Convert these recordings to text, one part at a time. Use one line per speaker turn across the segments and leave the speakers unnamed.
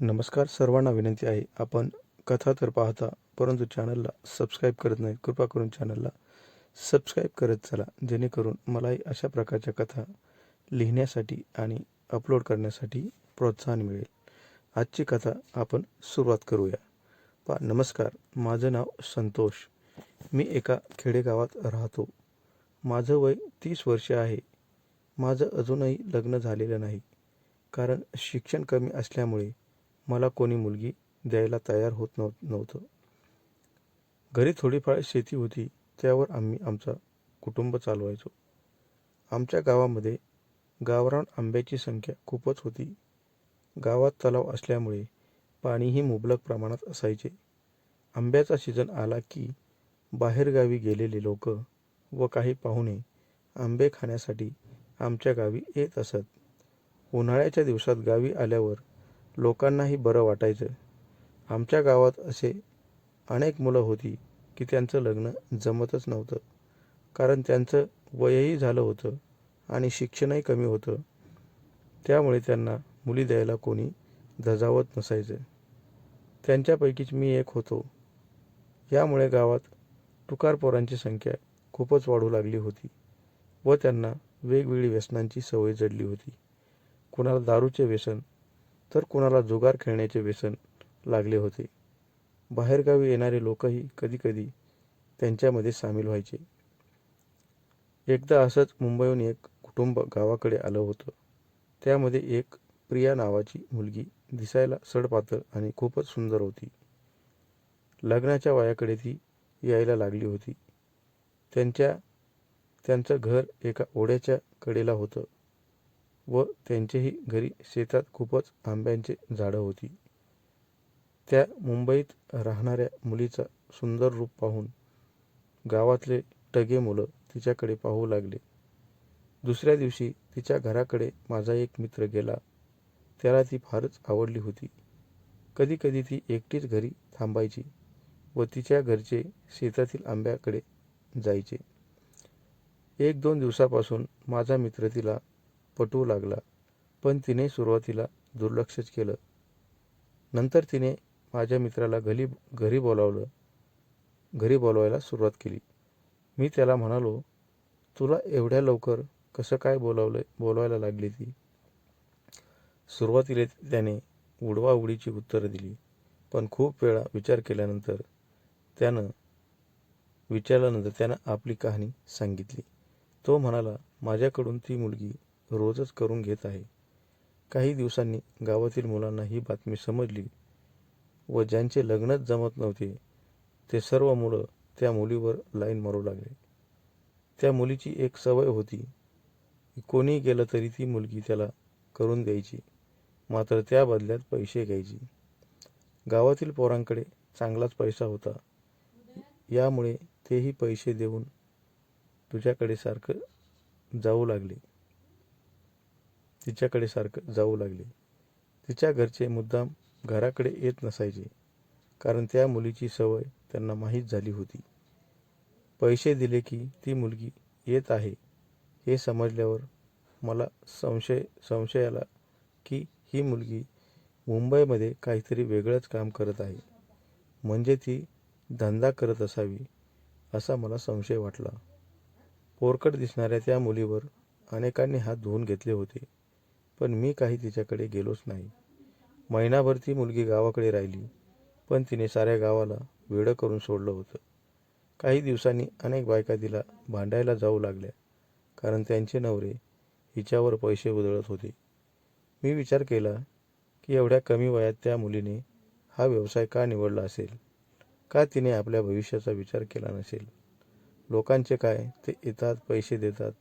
नमस्कार सर्वांना विनंती आहे आपण कथा तर पाहता परंतु चॅनलला सबस्क्राईब करत नाही कृपा करून चॅनलला सबस्क्राईब करत चला जेणेकरून मलाही अशा प्रकारच्या कथा लिहिण्यासाठी आणि अपलोड करण्यासाठी प्रोत्साहन मिळेल. आजची कथा आपण सुरुवात करूया. पा नमस्कार माझं नाव संतोष. मी एका खेडेगावात राहतो. माझं वय तीस वर्षे आहे. माझं अजूनही लग्न झालेलं नाही. कारण शिक्षण कमी असल्यामुळे मला कोणी मुलगी द्यायला तयार होत नव्ह नव्हतं. घरी थोडीफार शेती होती त्यावर आम्ही आमचा कुटुंब चालवायचो. आमच्या गावामध्ये गावरान आंब्याची संख्या खूपच होती. गावात तलाव असल्यामुळे पाणीही मुबलक प्रमाणात असायचे. आंब्याचा सीझन आला की बाहेरगावी गेलेले लोक व काही पाहुणे आंबे खाण्यासाठी आमच्या गावी येत असत. उन्हाळ्याच्या दिवसात गावी आल्यावर लोकांनाही बरं वाटायचं. आमच्या गावात असे अनेक मुलं होती की त्यांचं लग्न जमतच नव्हतं. कारण त्यांचं वयही झालं होतं आणि शिक्षणही कमी होतं. त्यामुळे त्यांना मुली द्यायला कोणी धजावत नसायचं. त्यांच्यापैकीच मी एक होतो. यामुळे गावात टुकार पोरांची संख्या खूपच वाढू लागली होती व त्यांना वेगवेगळी व्यसनांची सवय जडली होती. कुणाला दारूचे व्यसन तर कुणाला जुगार खेळण्याचे व्यसन लागले होते. बाहेरगावी येणारे लोकही कधीकधी त्यांच्यामध्ये सामील व्हायचे. एकदा असंच मुंबईहून एक कुटुंब गावाकडे आलं होतं. त्यामध्ये एक प्रिया नावाची मुलगी दिसायला सडपातळ आणि खूपच सुंदर होती. लग्नाच्या वयाकडे ती यायला लागली होती. त्यांच्या त्यांचं घर एका ओढ्याच्या कडेला होतं. व त्यांचेही घरी शेतात खूपच आंब्यांचे झाडं होती. त्या मुंबईत राहणाऱ्या मुलीचा सुंदर रूप पाहून गावातले टगे मुलं तिच्याकडे पाहू लागले. दुसऱ्या दिवशी तिच्या घराकडे माझा एक मित्र गेला. त्याला ती फारच आवडली होती. कधीकधी ती एकटीच घरी थांबायची व तिच्या घरचे शेतातील आंब्याकडे जायचे. एक दोन दिवसापासून माझा मित्र तिला पटवू लागला. पण तिने सुरुवातीला दुर्लक्षच केलं. नंतर तिने माझ्या मित्राला घरी घरी बोलावलं. घरी बोलवायला सुरुवात केली. मी त्याला म्हणालो तुला एवढ्या लवकर कसं काय बोलावलं बोलवायला लागली ती? सुरुवातीला त्याने उडवाउडीची उत्तरं दिली. पण खूप वेळा विचार केल्यानंतर त्यानं विचारल्यानंतर त्यानं आपली कहाणी सांगितली. तो म्हणाला माझ्याकडून ती मुलगी रोजच करून घेत आहे. काही दिवसांनी गावातील मुलांना ही बातमी समजली व ज्यांचे लग्नच जमत नव्हते ते सर्व मुलं त्या मुलीवर लाईन मारू लागले. त्या मुलीची एक सवय होती कोणी गेलं तरी ती मुलगी त्याला करून द्यायची मात्र त्या बदल्यात पैसे घ्यायची. गावातील पोरांकडे चांगलाच पैसा होता. यामुळे तेही पैसे देऊन तुझ्याकडे सारखं जाऊ लागले. तिच्याकडे सारखं जाऊ लागले. तिच्या घरचे मुद्दाम घराकडे येत नसायचे कारण त्या मुलीची सवय त्यांना माहीत झाली होती. पैसे दिले की ती मुलगी येत आहे हे समजल्यावर मला संशय संशय आला की ही मुलगी मुंबईमध्ये काहीतरी वेगळंच काम करत आहे. म्हणजे ती धंदा करत असावी असा मला संशय वाटला. पोरकट दिसणाऱ्या त्या मुलीवर अनेकांनी हात धुवून घेतले होते. पण मी काही तिच्याकडे गेलोच नाही. महिनाभर ती मुलगी गावाकडे राहिली पण तिने साऱ्या गावाला वेडं करून सोडलं होतं. काही दिवसांनी अनेक बायका तिला भांडायला जाऊ लागल्या कारण त्यांचे नवरे हिच्यावर पैसे उधळत होते. मी विचार केला की एवढ्या कमी वयात त्या मुलीने हा व्यवसाय का निवडला असेल? का तिने आपल्या भविष्याचा विचार केला नसेल? लोकांचे काय? ते येतात पैसे देतात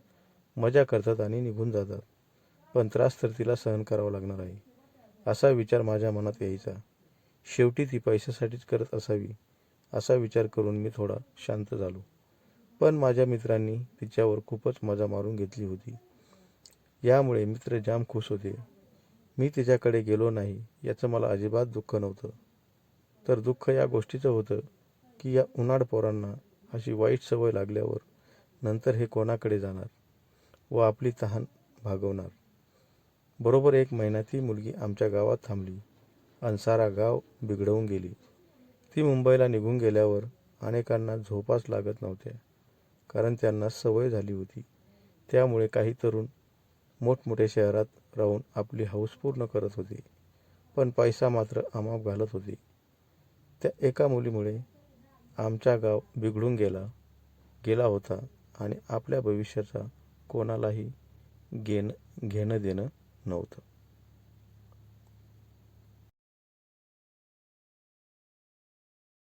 मजा करतात आणि निघून जातात. पण त्रास तर तिला सहन करावा लागणार आहे. असा विचार माझ्या मनात यायचा. शेवटी ती पैशासाठीच करत असावी असा विचार करून मी थोडा शांत झालो. पण माझ्या मित्रांनी तिच्यावर खूपच मजा मारून घेतली होती. यामुळे मित्र जाम खुश होते. मी तिच्याकडे गेलो नाही याचं मला अजिबात दुःख नव्हतं. तर दुःख या गोष्टीचं होतं की या उन्हाळ पोरांना अशी वाईट सवय लागल्यावर नंतर हे कोणाकडे जाणार व आपली तहान भागवणार. बरोबर एक महिना ती मुलगी आमच्या गावात थांबली. अनसारा सारा गाव बिघडवून गेली. ती मुंबईला निघून गेल्यावर अनेकांना झोपाच लागत नव्हत्या कारण त्यांना सवय झाली होती. त्यामुळे काही तरुण मोठमोठ्या शहरात राहून आपली हौस पूर्ण करत होते पण पैसा मात्र अमाप घालत होते. त्या एका मुलीमुळे आमचा गाव बिघडून गेला गेला होता आणि आपल्या भविष्याचा कोणालाही घेणं घेणं देणं नव्हतं